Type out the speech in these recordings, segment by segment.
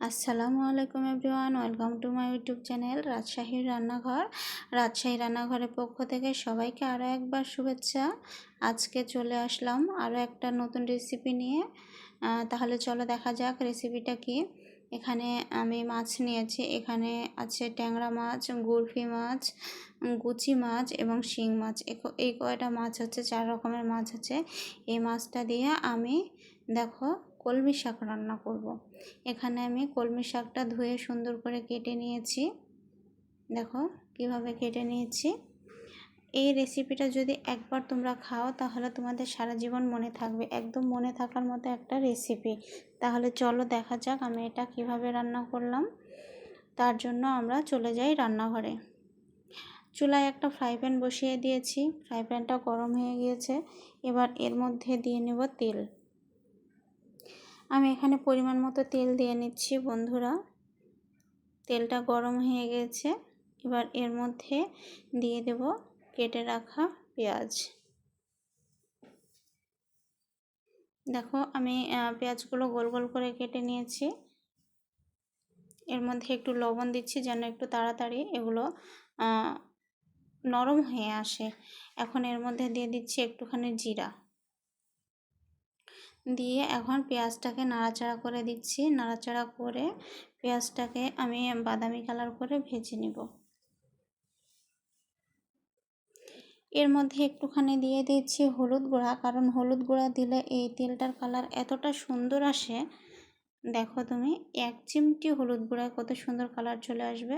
আসসালামু আলাইকুম everyone, welcome to my YouTube channel রাজশাহীর রান্নাঘর। রাজশাহী রান্নাঘরের পক্ষ থেকে সবাইকে আরও একবার শুভেচ্ছা। আজকে চলে আসলাম আরও একটা নতুন রেসিপি নিয়ে। তাহলে চলো দেখা যাক রেসিপিটা কি। এখানে আমি মাছ নিয়েছি, এখানে আছে ট্যাংরা মাছ গুরফি মাছ, গুচি মাছ এবং শিং মাছ। এই কয়টা মাছ হচ্ছে, চার রকমের মাছ আছে। এই মাছটা দিয়ে আমি, দেখো কলমি শাক রান্না করব। এখানে আমি কলমি শাকটা ধুয়ে সুন্দর করে কেটে নিয়েছি। দেখো কীভাবে কেটে নিয়েছি। এই রেসিপিটা যদি একবার তোমরা খাও, তাহলে তোমাদের সারা জীবন মনে থাকবে। একদম মনে থাকার মতো একটা রেসিপি তাহলে চলো দেখা যাক আমি এটা কীভাবে রান্না করলাম। তার জন্য আমরা চলে যাই রান্নাঘরে। চুলায় একটা ফ্রাই প্যান বসিয়ে দিয়েছি। ফ্রাই প্যানটা গরম হয়ে গিয়েছে। এবার এর মধ্যে দিয়ে নেব তেল। আমি এখানে পরিমাণ মতো তেল দিয়ে নিচ্ছি, বন্ধুরা। তেলটা গরম হয়ে গেছে। এবার এর মধ্যে দিয়ে দেব কেটে রাখা পেঁয়াজ। দেখো, আমি পেঁয়াজগুলো গোল গোল করে কেটে নিয়েছি। এর মধ্যে একটু লবণ দিচ্ছি যেন একটু তাড়াতাড়ি এগুলো নরম হয়ে আসে। এখন এর মধ্যে দিয়ে দিচ্ছি একটুখানি জিরা। দিয়ে এখন পেঁয়াজটাকে নাড়াচাড়া করে দিচ্ছি। নাড়াচাড়া করে পেঁয়াজটাকে আমি বাদামি কালার করে ভেজে নিব। এর মধ্যে একটুখানি দিয়ে দিচ্ছি হলুদ গুঁড়া, কারণ হলুদ গুঁড়া দিলে এই তেলটার কালার এতটা সুন্দর আসে। দেখো তুমি, এক চিমটি হলুদ গুঁড়ায় কত সুন্দর কালার চলে আসবে।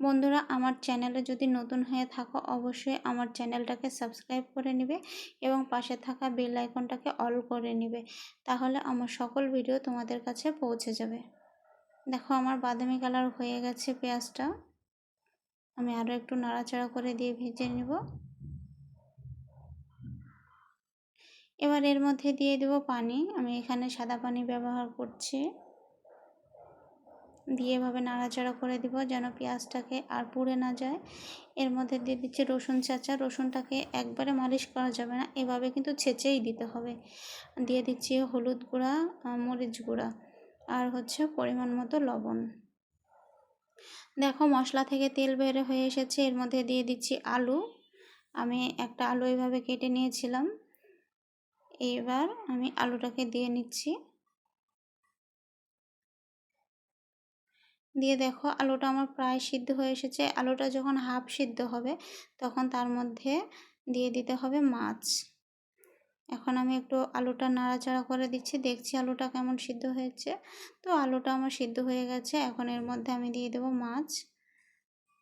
বন্ধুরা, আমার চ্যানেলে যদি নতুন হয়ে থাকো, অবশ্যই আমার চ্যানেলটাকে সাবস্ক্রাইব করে নেবে এবং পাশে থাকা বেল আইকনটাকে অল করে নেবে। তাহলে আমার সকল ভিডিও তোমাদের কাছে পৌঁছে যাবে। দেখো, আমার বাদামি কালার হয়ে গেছে পেঁয়াজটা। আমি আরও একটু নাড়াচাড়া করে দিয়ে ভেজে নেব। এবার এর মধ্যে দিয়ে দেব পানি। আমি এখানে সাদা পানি ব্যবহার করছি। দিয়ে এভাবে নাড়াচাড়া করে দিব যেন পেঁয়াজটাকে আর পুড়ে না যায়। এর মধ্যে দিয়ে দিচ্ছি রসুন চাচা। রসুনটাকে একবারে মালিশ করা যাবে না, এভাবে কিন্তু ছেঁচেই দিতে হবে। দিয়ে দিচ্ছি হলুদ গুঁড়া মরিচ গুঁড়া আর হচ্ছে পরিমাণ মতো লবণ। দেখো মশলা থেকে তেল বের হয়ে এসেছে, এর মধ্যে দিয়ে দিচ্ছি আলু। আমি একটা আলু এভাবে কেটে নিয়েছিলাম। এবার আমি আলুটাকে দিয়ে নিচ্ছি। দিয়ে দেখো আলুটা আমার প্রায় সিদ্ধ হয়ে এসেছে। আলুটা যখন হাফ সিদ্ধ হবে, তখন তার মধ্যে দিয়ে দিতে হবে মাছ। এখন আমি একটু আলুটা নাড়াচাড়া করে দিচ্ছি, দেখছি আলুটা কেমন সিদ্ধ হয়েছে। তো আলুটা আমার সিদ্ধ হয়ে গেছে, এখন এর মধ্যে আমি দিয়ে দেবো মাছ।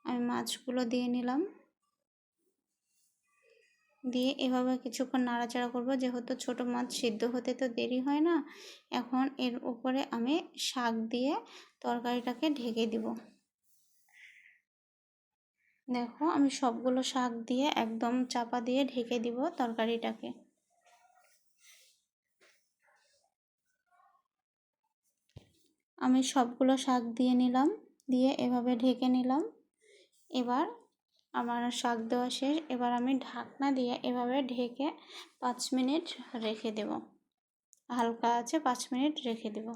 আমি মাছগুলো দিয়ে নিলাম। দিয়ে এভাবে কিছুক্ষণ নাড়াচাড়া করব। যেহেতু ছোট মাছ সিদ্ধ হতে তো দেরি হয় না, এখন এর উপরে আমি শাক দিয়ে তরকারিটাকে ঢেকে দিব। দেখো, আমি সবগুলো শাক দিয়ে একদম চাপা দিয়ে ঢেকে দিব তরকারিটাকে। আমি সবগুলো শাক দিয়ে নিলাম, দিয়ে এভাবে ঢেকে নিলাম। এবার আমার শাক দেওয়া শেষ, এবার আমি ঢাকনা দিয়ে এভাবে ঢেকে পাঁচ মিনিট রেখে দেব। হালকা আছে, পাঁচ মিনিট রেখে দেব।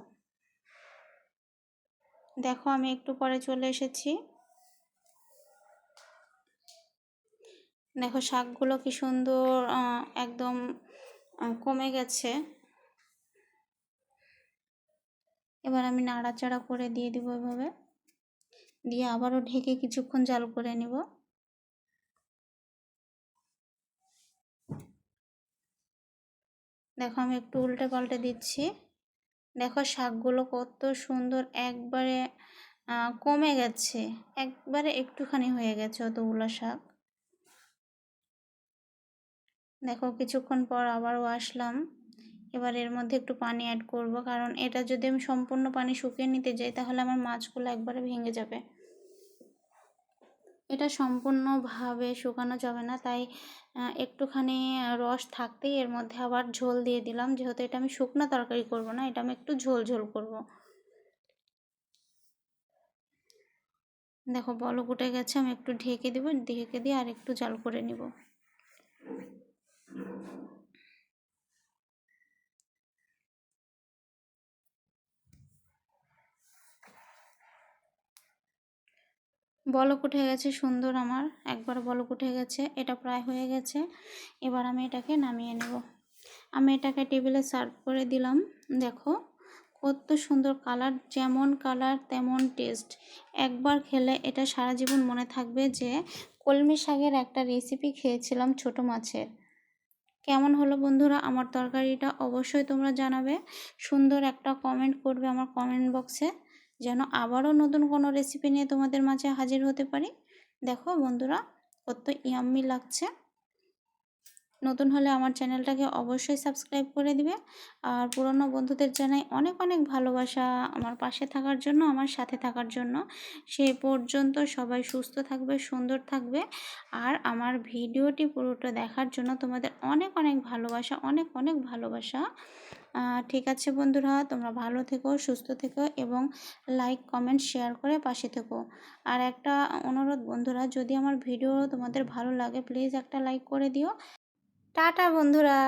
দেখো আমি একটু পরে চলে এসেছি। দেখো শাকগুলো কি সুন্দর একদম কমে গেছে। এবার আমি নাড়াচাড়া করে দিয়ে দিব এভাবে। দিয়ে আবারও ঢেকে কিছুক্ষণ জাল করে নেব। দেখো আমি একটু উল্টে পাল্টে দিচ্ছি। দেখো শাকগুলো কত সুন্দর একবারে কমে গেছে। একবারে একটুখানি হয়ে গেছে অতগুলো শাক। দেখো কিছুক্ষণ পর আবারও আসলাম। এবার এর মধ্যে একটু পানি অ্যাড করব। কারণ এটা যদি আমি সম্পূর্ণ পানি শুকিয়ে নিতে যাই, তাহলে আমার মাছগুলো একবারে ভেঙে যাবে। এটা সম্পূর্ণভাবে শুকানো যাবে না। তাই একটুখানি রস থাকতেই এর মধ্যে আবার ঝোল দিয়ে দিলাম। যেহেতু এটা আমি শুকনো তরকারি করব না, এটা আমি একটু ঝোল ঝোল করব। দেখো বলো উঠে গেছে, আমি একটু ঢেকে দেবো, ঢেকে দিয়ে আর একটু জাল করে নিব। বলক উঠে গেছে, সুন্দর আমার। একবার বলক উঠে গেছে, এটা প্রায় হয়ে গেছে। এবার আমি এটাকে নামিয়ে নেব। আমি এটাকে টেবিলে সার্ভ করে দিলাম। দেখো, কত সুন্দর কালার, যেমন কালার তেমন টেস্ট। একবার খেলে এটা সারা জীবন মনে থাকবে যে কলমি শাকের একটা রেসিপি খেয়েছিলাম ছোট মাছের। কেমন হলো বন্ধুরা? আমার তরকারিটা অবশ্যই তোমরা জানাবে। সুন্দর একটা কমেন্ট করবে আমার কমেন্ট বক্সে যেন আবারও নতুন কোনো রেসিপি নিয়ে তোমাদের মাঝে হাজির হতে পারি। দেখো বন্ধুরা, কত ইয়াম্মি লাগছে। নতুন হলে আমার চ্যানেলটাকে অবশ্যই সাবস্ক্রাইব করে দিবে। আর পুরনো বন্ধুদের জানাই অনেক অনেক ভালোবাসা আমার পাশে থাকার জন্য, আমার সাথে থাকার জন্য। সেই পর্যন্ত সবাই সুস্থ থাকবে, সুন্দর থাকবে। আর আমার ভিডিওটি পুরোটা দেখার জন্য তোমাদের অনেক অনেক ভালোবাসা, অনেক অনেক ভালোবাসা। ঠিক আছে বন্ধুরা, তোমরা ভালো থেকো, সুস্থ থেকো এবং লাইক কমেন্ট শেয়ার করে পাশে থেকো। আর একটা অনুরোধ বন্ধুরা, যদি আমার ভিডিও তোমাদের ভালো লাগে প্লিজ একটা লাইক করে দিও। টাটা বন্ধুরা।